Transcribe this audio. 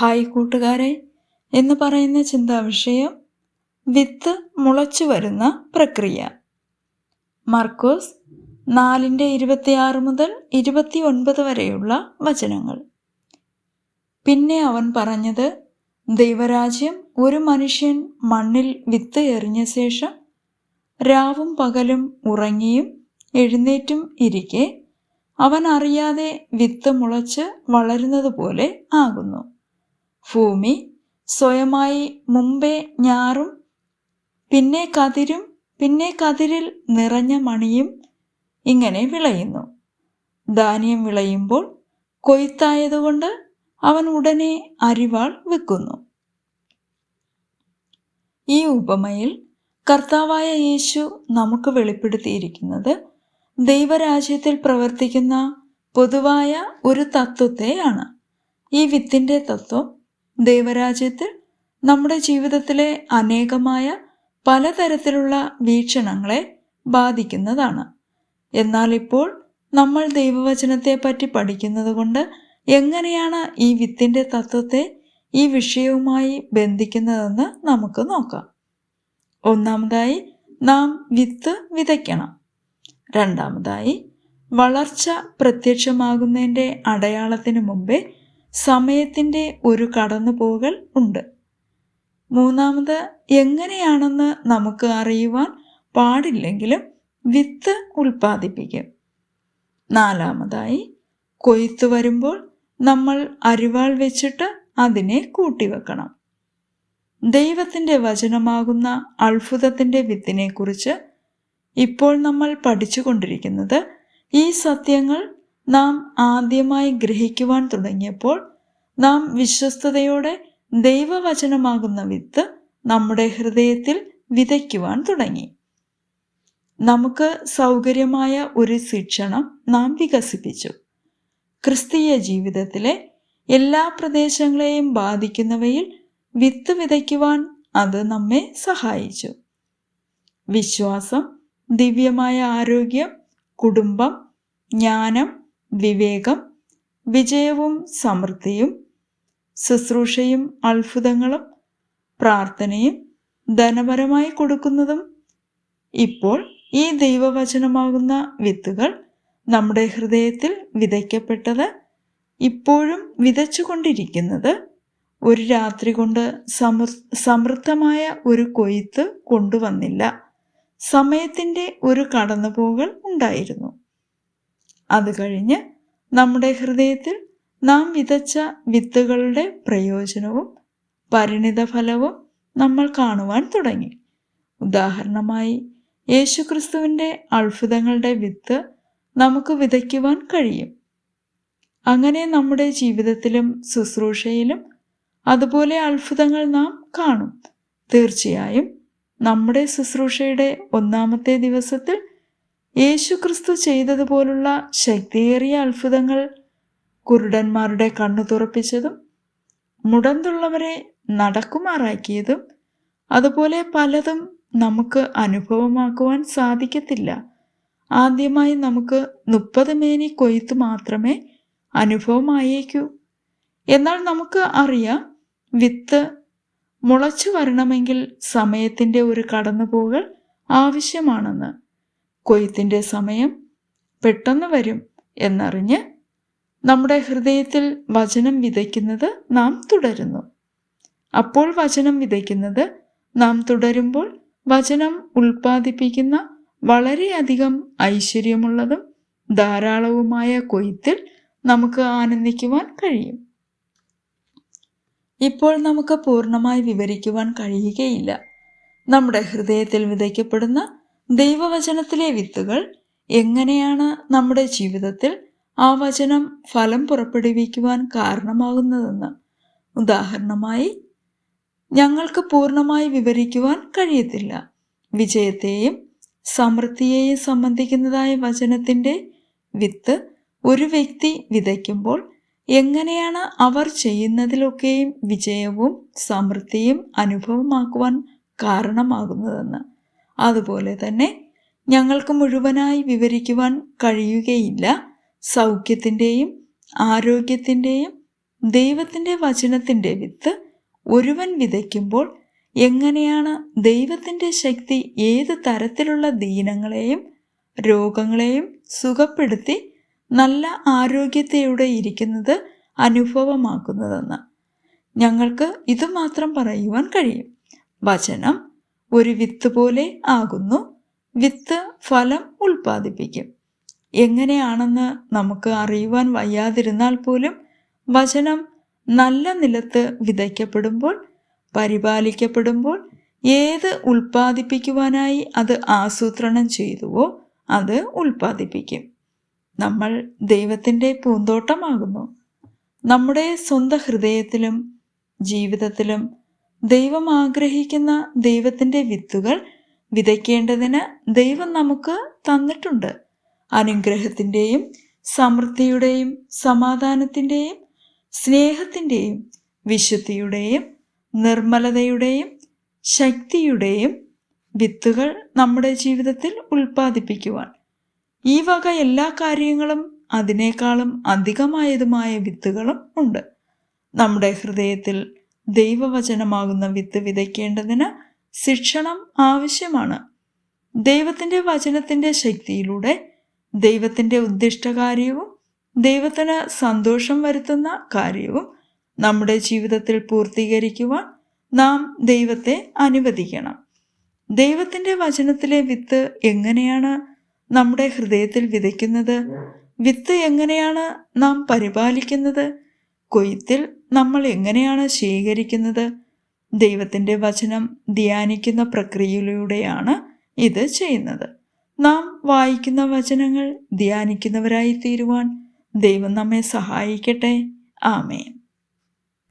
Hi കൂട്ടുകാരെ എന്ന് പറയുന്ന ചിന്താവിഷയം വിത്ത് മുളച്ചു വരുന്ന പ്രക്രിയ. മർക്കോസ് നാലിന്റെ ഇരുപത്തിയാറ് മുതൽ ഇരുപത്തി ഒൻപത് വരെയുള്ള വചനങ്ങൾ. പിന്നെ അവൻ പറഞ്ഞത് ദൈവരാജ്യം ഒരു മനുഷ്യൻ മണ്ണിൽ വിത്ത് എറിഞ്ഞ ശേഷം രാവും പകലും ഉറങ്ങിയും എഴുന്നേറ്റും ഇരിക്കെ അവൻ അറിയാതെ വിത്ത് മുളച്ച് വളരുന്നത് പോലെ ആകുന്നു. ഭൂമി സ്വയമായി മുമ്പേ ഞാറും പിന്നെ കതിരും പിന്നെ കതിരിൽ നിറഞ്ഞ മണിയും ഇങ്ങനെ വിളയുന്നു. ധാന്യം വിളയുമ്പോൾ കൊയ്ത്തായതുകൊണ്ട് അവൻ ഉടനെ അരിവാൾ വെക്കുന്നു. ഈ ഉപമയിൽ കർത്താവായ യേശു നമുക്ക് വെളിപ്പെടുത്തിയിരിക്കുന്നത് ദൈവരാജ്യത്തിൽ പ്രവർത്തിക്കുന്ന പൊതുവായ ഒരു തത്വത്തെയാണ്. ഈ വിത്തിന്റെ തത്വം ദൈവരാജ്യത്തിൽ നമ്മുടെ ജീവിതത്തിലെ അനേകമായ പലതരത്തിലുള്ള വീക്ഷണങ്ങളെ ബാധിക്കുന്നതാണ്. എന്നാൽ ഇപ്പോൾ നമ്മൾ ദൈവവചനത്തെ പറ്റി പഠിക്കുന്നത് കൊണ്ട് എങ്ങനെയാണ് ഈ വിത്തിന്റെ തത്വത്തെ ഈ വിഷയവുമായി ബന്ധിക്കുന്നതെന്ന് നമുക്ക് നോക്കാം. ഒന്നാമതായി നാം വിത്ത് വിതയ്ക്കണം. രണ്ടാമതായി വളർച്ച പ്രത്യക്ഷമാകുന്നതിന്റെ അടയാളത്തിന് മുമ്പേ സമയത്തിന്റെ ഒരു കടന്നുപോകൽ ഉണ്ട്. മൂന്നാമത് എങ്ങനെയാണെന്ന് നമുക്ക് അറിയുവാൻ പാടില്ലെങ്കിലും വിത്ത് ഉൽപ്പാദിപ്പിക്കും. നാലാമതായി കൊയ്ത്തു വരുമ്പോൾ നമ്മൾ അരിവാൾ വെച്ചിട്ട് അതിനെ കൂട്ടിവെക്കണം. ദൈവത്തിന്റെ വചനമാകുന്ന അത്ഭുതത്തിന്റെ വിത്തിനെക്കുറിച്ച് ഇപ്പോൾ നമ്മൾ പഠിച്ചുകൊണ്ടിരിക്കുന്നത് ഈ സത്യങ്ങൾ നാം ആദ്യമായി ഗ്രഹിക്കുവാൻ തുടങ്ങിയപ്പോൾ നാം വിശ്വസ്തയോടെ ദൈവവചനമാകുന്ന വിത്ത് നമ്മുടെ ഹൃദയത്തിൽ വിതയ്ക്കുവാൻ തുടങ്ങി. നമുക്ക് സൗകര്യമായ ഒരു ശിക്ഷണം നാം വികസിപ്പിച്ചു. ക്രിസ്തീയ ജീവിതത്തിലെ എല്ലാ പ്രദേശങ്ങളെയും ബാധിക്കുന്നവയിൽ വിത്ത് വിതയ്ക്കുവാൻ അത് നമ്മെ സഹായിച്ചു. വിശ്വാസം ദിവ്യമായ ആരോഗ്യം കുടുംബം ജ്ഞാനം വിവേകം വിജയവും സമൃദ്ധിയും ശുശ്രൂഷയും അത്ഭുതങ്ങളും പ്രാർത്ഥനയും ധനപരമായി കൊടുക്കുന്നതും ഇപ്പോൾ ഈ ദൈവവചനമാകുന്ന വിത്തുകൾ നമ്മുടെ ഹൃദയത്തിൽ വിതയ്ക്കപ്പെട്ടത് ഇപ്പോഴും വിതച്ചുകൊണ്ടിരിക്കുന്നത് ഒരു രാത്രി കൊണ്ട് സമൃ സമൃദ്ധമായ ഒരു കൊയ്ത്ത് കൊണ്ടുവന്നില്ല. സമയത്തിന്റെ ഒരു കടന്നുപോകൽ ഉണ്ടായിരുന്നു. അത് കഴിഞ്ഞ് നമ്മുടെ ഹൃദയത്തിൽ നാം വിതച്ച വിത്തുകളുടെ പ്രയോജനവും പരിണിത ഫലവും നമ്മൾ കാണുവാൻ തുടങ്ങി. ഉദാഹരണമായി യേശുക്രിസ്തുവിന്റെ അത്ഭുതങ്ങളുടെ വിത്ത് നമുക്ക് വിതയ്ക്കുവാൻ കഴിയും. അങ്ങനെ നമ്മുടെ ജീവിതത്തിലും ശുശ്രൂഷയിലും അതുപോലെ അത്ഭുതങ്ങൾ നാം കാണും. തീർച്ചയായും നമ്മുടെ ശുശ്രൂഷയുടെ ഒന്നാമത്തെ ദിവസത്തിൽ യേശുക്രിസ്തു ചെയ്തതുപോലുള്ള ശക്തിയേറിയ അത്ഭുതങ്ങൾ കുരുടന്മാരുടെ കണ്ണു തുറപ്പിച്ചതും മുടന്തുള്ളവരെ നടക്കുമാറാക്കിയതും അതുപോലെ പലതും നമുക്ക് അനുഭവമാക്കുവാൻ സാധിക്കത്തില്ല. ആദ്യമായി നമുക്ക് മുപ്പത് മേനി കൊയ്ത്ത് മാത്രമേ അനുഭവമായേക്കൂ. എന്നാൽ നമുക്ക് അറിയാം വിത്ത് മുളച്ചു വരണമെങ്കിൽ സമയത്തിന്റെ ഒരു കടന്നുപോകൽ ആവശ്യമാണെന്ന്. കൊയ്ത്തിന്റെ സമയം പെട്ടെന്ന് വരും എന്നറിഞ്ഞ് നമ്മുടെ ഹൃദയത്തിൽ വചനം വിതയ്ക്കുന്നത് നാം തുടരുന്നു. അപ്പോൾ വചനം വിതയ്ക്കുന്നത് നാം തുടരുമ്പോൾ വചനം ഉൽപ്പാദിപ്പിക്കുന്ന വളരെയധികം ഐശ്വര്യമുള്ളതും ധാരാളവുമായ കൊയ്ത്തിൽ നമുക്ക് ആനന്ദിക്കുവാൻ കഴിയും. ഇപ്പോൾ നമുക്ക് പൂർണമായി വിവരിക്കുവാൻ കഴിയുകയില്ല. നമ്മുടെ ഹൃദയത്തിൽ വിതയ്ക്കപ്പെടുന്ന ദൈവവചനത്തിലെ വിത്തുകൾ എങ്ങനെയാണ് നമ്മുടെ ജീവിതത്തിൽ ആ വചനം ഫലം പുറപ്പെടുവിക്കുവാൻ കാരണമാകുന്നതെന്ന് ഉദാഹരണമായി ഞങ്ങൾക്ക് പൂർണമായി വിവരിക്കുവാൻ കഴിയത്തില്ല. വിജയത്തെയും സമൃദ്ധിയെയും സംബന്ധിക്കുന്നതായ വചനത്തിന്റെ വിത്ത് ഒരു വ്യക്തി വിതയ്ക്കുമ്പോൾ എങ്ങനെയാണ് അവർ ചെയ്യുന്നതിലൊക്കെയും വിജയവും സമൃദ്ധിയും അനുഭവമാക്കുവാൻ കാരണമാകുന്നതെന്ന് അതുപോലെ തന്നെ ഞങ്ങൾക്ക് മുഴുവനായി വിവരിക്കുവാൻ കഴിയുകയില്ല. സൗഖ്യത്തിന്റെയും ആരോഗ്യത്തിന്റെയും ദൈവത്തിന്റെ വചനത്തിന്റെ വിത്ത് ഒരുവൻ വിതയ്ക്കുമ്പോൾ എങ്ങനെയാണ് ദൈവത്തിന്റെ ശക്തി ഏത് തരത്തിലുള്ള ദീനങ്ങളെയും രോഗങ്ങളെയും സുഖപ്പെടുത്തി നല്ല ആരോഗ്യത്തോടെ ഇരിക്കുന്നത് അനുഭവമാക്കുന്നതെന്ന് ഞങ്ങൾക്ക് ഇതുമാത്രം പറയുവാൻ കഴിയും. വചനം ഒരു വിത്ത് പോലെ ആകുന്നു. വിത്ത് ഫലം ഉൽപ്പാദിപ്പിക്കും. എങ്ങനെയാണെന്ന് നമുക്ക് അറിയുവാൻ വയ്യാതിരുന്നാൽ പോലും വചനം നല്ല നിലത്ത് വിതയ്ക്കപ്പെടുമ്പോൾ പരിപാലിക്കപ്പെടുമ്പോൾ ഏത് ഉൽപ്പാദിപ്പിക്കുവാനായി അത് ആസൂത്രണം ചെയ്തുവോ അത് ഉൽപ്പാദിപ്പിക്കും. നമ്മൾ ദൈവത്തിന്റെ പൂന്തോട്ടമാകുന്നു. നമ്മുടെ സ്വന്തം ഹൃദയത്തിലും ജീവിതത്തിലും ദൈവം ആഗ്രഹിക്കുന്ന ദൈവത്തിന്റെ വിത്തുകൾ വിതയ്ക്കേണ്ടതിന് ദൈവം നമുക്ക് തന്നിട്ടുണ്ട്. അനുഗ്രഹത്തിന്റെയും സമൃദ്ധിയുടെയും സമാധാനത്തിന്റെയും സ്നേഹത്തിന്റെയും വിശുദ്ധിയുടെയും നിർമ്മലതയുടെയും ശക്തിയുടെയും വിത്തുകൾ നമ്മുടെ ജീവിതത്തിൽ ഉൽപ്പാദിപ്പിക്കുവാൻ. ഈ വക എല്ലാ കാര്യങ്ങളും അതിനേക്കാളും അധികമായതുമായ വിത്തുകളും ഉണ്ട്. നമ്മുടെ ഹൃദയത്തിൽ ദൈവവചനമാകുന്ന വിത്ത് വിതയ്ക്കേണ്ടതിന് ശിക്ഷണം ആവശ്യമാണ്. ദൈവത്തിന്റെ വചനത്തിന്റെ ശക്തിയിലൂടെ ദൈവത്തിന്റെ ഉദ്ദിഷ്ടകാര്യവും ദൈവത്തിന് സന്തോഷം വരുത്തുന്ന കാര്യവും നമ്മുടെ ജീവിതത്തിൽ പൂർത്തീകരിക്കുവാൻ നാം ദൈവത്തെ അനുവദിക്കണം. ദൈവത്തിന്റെ വചനത്തിലെ വിത്ത് എങ്ങനെയാണ് നമ്മുടെ ഹൃദയത്തിൽ വിതയ്ക്കുന്നത്? വിത്ത് എങ്ങനെയാണ് നാം പരിപാലിക്കുന്നത്? കൊയ്ത്തിൽ നമ്മൾ എങ്ങനെയാണ് ശേഖരിക്കുന്നത്? ദൈവത്തിന്റെ വചനം ധ്യാനിക്കുന്ന പ്രക്രിയയിലൂടെയാണ് ഇത് ചെയ്യുന്നത്. നാം വായിക്കുന്ന വചനങ്ങൾ ധ്യാനിക്കുന്നവരായി തീരുവാൻ ദൈവം നമ്മെ സഹായിക്കട്ടെ. ആമേൻ.